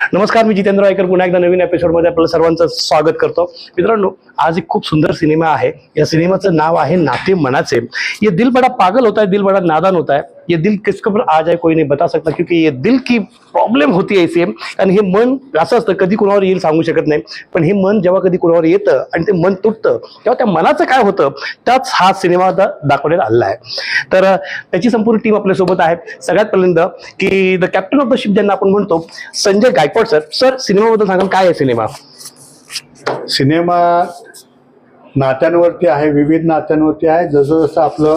नमस्कार मी जितेंद्र आयकर पुन्हा एकदा नवीन एपिसोडमध्ये आपलं सर्वांचं स्वागत करतो. मित्रांनो आज एक खूप सुंदर सिनेमा आहे. या सिनेमाचं नाव आहे नाते मनाचे. ये दिल बड़ा पागल होता है दिल बड़ा नादान होता है ये दिल किसके ऊपर आ जाए कोई नहीं बता सकता क्योंकि ये दिल की प्रॉब्लेम होती आहे सेम आणि हे मन असं असतं कधी कुणावर येईल सांगू शकत नाही. पण हे मन जेव्हा कधी कुणावर येतं आणि ते मन तुटतं तेव्हा त्या मनाचं काय होतं त्याच हा सिनेमा आता दाखवण्यात आलेला आहे. तर त्याची संपूर्ण टीम आपल्यासोबत आहे. सगळ्यात पहिल्यांदा की the captain of the ship ज्यांना आपण म्हणतो संजय गायकवाड सर सर सिनेमाबद्दल सांगाल काय आहे सिनेमा? सिनेमा नात्यांवरती आहे विविध नात्यांवरती आहे. जसं जसं आपलं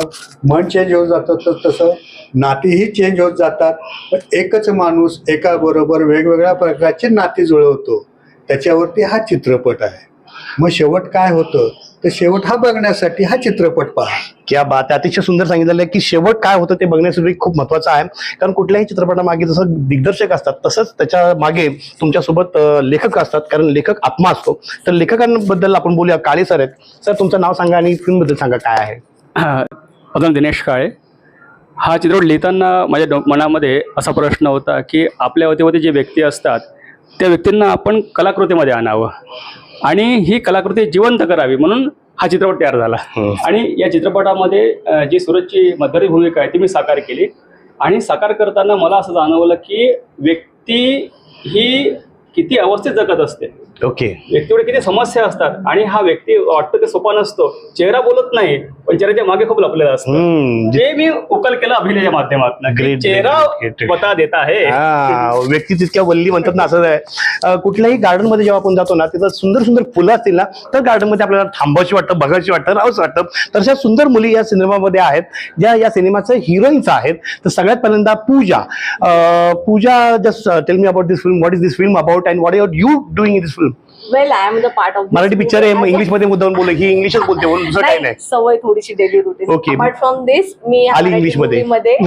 मन चेंज होत जातं तसं तसं नातीही चेंज होत जातात. पण एकच माणूस एकाबरोबर वेगवेगळ्या प्रकारची नाती जुळवतो. त्याच्यावरती हा चित्रपट आहे. मग शेवट काय होतं? तर शेवट हा बघण्यासाठी हा चित्रपट पहा. क्या बात आहे. अतिशय सुंदर सांगितलेलं आहे की शेवट काय होतं ते बघण्यासाठी खूप महत्वाचं आहे. कारण कुठल्याही चित्रपटामागे जसं दिग्दर्शक असतात तसंच त्याच्यामागे तुमच्यासोबत लेखक असतात. कारण लेखक आत्मा असतो. तर लेखकांबद्दल आपण बोलूया. काळे सर आहेत. सर तुमचं नाव सांगा आणि फिल्मबद्दल सांगा काय आहे? माझं दिनेश काळे. हा चित्रपट लिहिताना माझ्या डो मनामध्ये असा प्रश्न होता की आपल्या अवतीभोवती जे व्यक्ती असतात त्या व्यक्तींना आपण कलाकृतीमध्ये आणावं. आणि ही कलाकृती जिवंत करावी म्हणून हा चित्रपट तयार झाला. हं. आणि या चित्रपटामध्ये जी सूरजची मध्यवर्ती भूमिका आहे ती मी साकार केली. आणि साकार करताना मला असं जाणवलं की व्यक्ती ही किती अवस्थेत जगत असते. ओके. व्यक्तीवर किती समस्या असतात आणि हा व्यक्ती वाटतं ते सोपा नसतो चेहरा बोलत नाही पण चेहऱ्याच्या मागे खूप लपलेला असतो. जे- मी उकल केलं अभिनयाच्या माध्यमातून चेहरा. बता देत आहे. हा, व्यक्ती तितक्या वल्ली म्हणतात ना असं आहे. कुठल्याही गार्डनमध्ये जेव्हा आपण जातो ना तिथं सुंदर सुंदर फुलं असतील ना तर गार्डनमध्ये आपल्याला थांबावशी वाटतं बघायची वाटतं राहावंच वाटतं. तर अशा सुंदर मुली या सिनेमामध्ये आहेत ज्या या सिनेमाच्या हिरोईन्स आहेत तर सगळ्यात पहिल्यांदा Pooja. Pooja just tell me about this film what is this film about and what are you doing this film well I am the part of Marathi picture आहे इंग्लिशमध्ये मुद्दाम बोलले ही इंग्लिशच बोलते म्हणून दुसरं काही नाही सवय थोडीशी daily routine Okay. Apart from this मी या आली English मध्ये.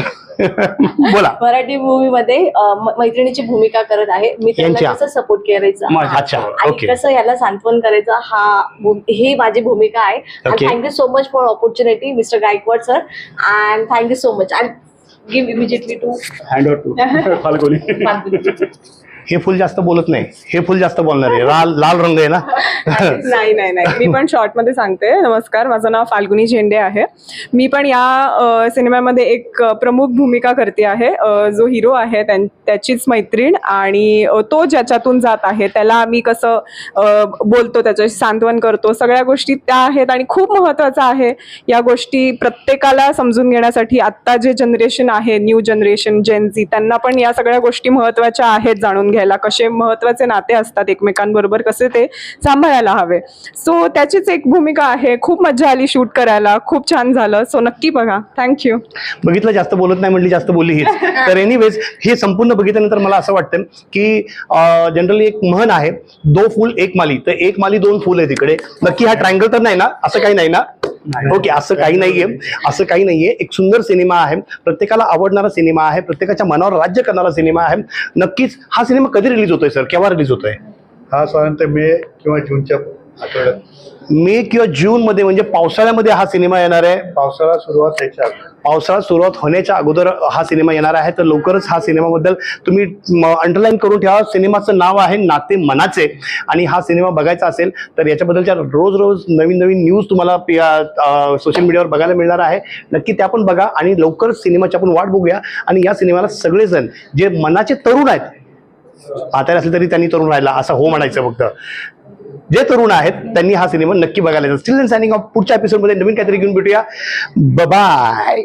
बोला. मराठी मूवी मध्ये अं, म- मैत्रिणीची भूमिका करत आहे. मी यांच्या? त्यांना कसं सपोर्ट करायचं. अच्छा आणि ओके कसं याला सांत्वन करायचं? हा भू- ही माझी भूमिका आहे. Okay. Thank you so much for opportunity mister Gaikwad sir and thank you so much and give immediately to hand to Falguni हे फुल जास्त बोलत नाही. हे फुल जास्त बोलणार आहे. लाल लाल रंग आहे ना? नाही नाही नाही. मी पण शॉर्टमध्ये सांगते. नमस्कार. माझं नाव फाल्गुनी झेंडे आहे. मी पण या सिनेमामध्ये एक प्रमुख भूमिका करते आहे. जो हिरो आहे त्याचीच मैत्रीण आणि तो ज्याच्यातून जात आहे त्याला आम्ही कसं बोलतो त्याच्याशी सांत्वन करतो सगळ्या गोष्टी त्या आहेत आणि खूप महत्त्वाचं आहे. या गोष्टी प्रत्येकाला समजून घेण्यासाठी आत्ता जे जनरेशन आहे न्यू जनरेशन जेनझी त्यांना पण या सगळ्या गोष्टी महत्त्वाच्या आहेत जाणून घ्यायला कसे महत्त्वाचे नाते असतात एकमेकांबरोबर कसे ते सांभाळायला हवे. सो त्याचीच एक भूमिका आहे. खूप मजा आली शूट करायला. खूप छान झालं. सो नक्की बघा. थँक्यू बघितलं जास्त बोलत नाही म्हटली जास्त बोलली हीच. तर एनिवेज हे संपूर्ण बघितल्यानंतर मला असं वाटतं की जनरली एक म्हण आहे दो फूल एक माली. तर एक माली दोन फूल आहे तिकडे. नक्की हा ट्रायंगल तर नाही ना? असं काही नाही ना? ओके असं काही नाहीये. असं काही नाहीये. एक सुंदर सिनेमा आहे. प्रत्येकाला आवडणारा सिनेमा आहे. प्रत्येकाच्या मनावर राज्य करणारा सिनेमा आहे. नक्कीच हा सिनेमा कधी रिलीज होतोय सर? केव्हा रिलीज होतोय? हा साधारणतः मे किंवा जूनच्या मे किंवा जून मध्ये म्हणजे पावसाळ्यामध्ये हा सिनेमा येणार आहे. पावसाळा सुरुवात अगोदर. पावसाळा सुरुवात होण्याच्या अगोदर हा सिनेमा येणार आहे. तर लवकरच हा सिनेमाबद्दल तुम्ही अंडरलाईन करून ठेवा. सिनेमाचं नाव आहे नाते मनाचे. आणि हा सिनेमा बघायचा असेल तर याच्याबद्दलच्या रोज रोज नवीन नवीन न्यूज तुम्हाला सोशल मीडियावर बघायला मिळणार आहे. नक्की त्या पण बघा आणि लवकरच सिनेमाची आपण वाट बघूया. आणि या सिनेमाला सगळेजण जे मनाचे तरुण आहेत आता असेल तरी त्यांनी तरुण राहिला असं हो म्हणायचं फक्त. जे तरुण आहेत त्यांनी हा सिनेमा नक्की बघायला स्टिल सायनिंग ऑफ पुढच्या एपिसोडमध्ये नवीन काहीतरी घेऊन भेटूया. बाय